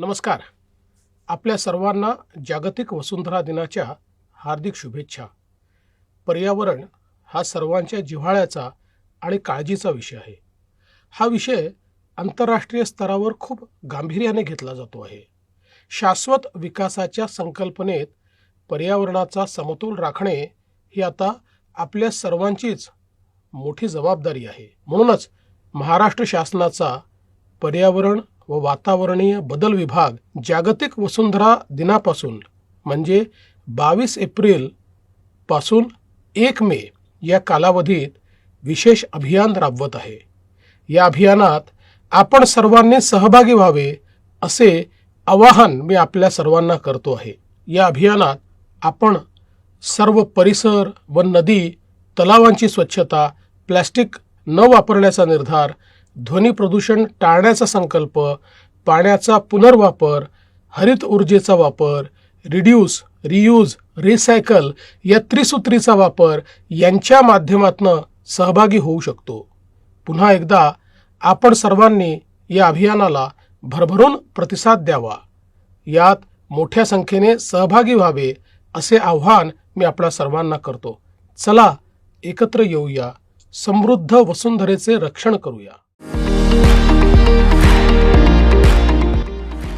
नमस्कार. आपल्या सर्वांना जागतिक वसुंधरा दिनाच्या हार्दिक शुभेच्छा. पर्यावरण हा सर्वांच्या जिव्हाळ्याचा आणि काळजीचा विषय आहे. हा विषय आंतरराष्ट्रीय स्तरावर खूप गांभीर्याने घेतला जातो आहे. शाश्वत विकासाच्या संकल्पनेत पर्यावरणाचा समतोल राखणे ही आता आपल्या सर्वांचीच मोठी जबाबदारी आहे. म्हणूनच महाराष्ट्र शासनाचा पर्यावरण व वातावरणीय बदल विभाग जागतिक वसुंधरा दिनापासून म्हणजे बावीस एप्रिलपासून एक मे या कालावधीत विशेष अभियान राबवत आहे. या अभियानात आपण सर्वांनी सहभागी व्हावे असे आवाहन मी आपल्या सर्वांना करतो आहे. या अभियानात आपण सर्व परिसर व नदी तलावांची स्वच्छता प्लॅस्टिक न वापरण्याचा निर्धार ध्वनी प्रदूषण टाळण्याचा संकल्प पाण्याचा पुनर्वापर हरित ऊर्जेचा वापर रिड्यूस रियूज रिसायकल या त्रिसूत्रीचा वापर यांच्या माध्यमातून सहभागी होऊ शकतो. पुन्हा एकदा आपण सर्वांनी या अभियानाला भरभरून प्रतिसाद द्यावा. यात मोठ्या संख्येने सहभागी व्हावे असे आव्हान मी आपल्या सर्वांना करतो. चला एकत्र येऊया. समृद्ध वसुंधरेचे रक्षण करूया.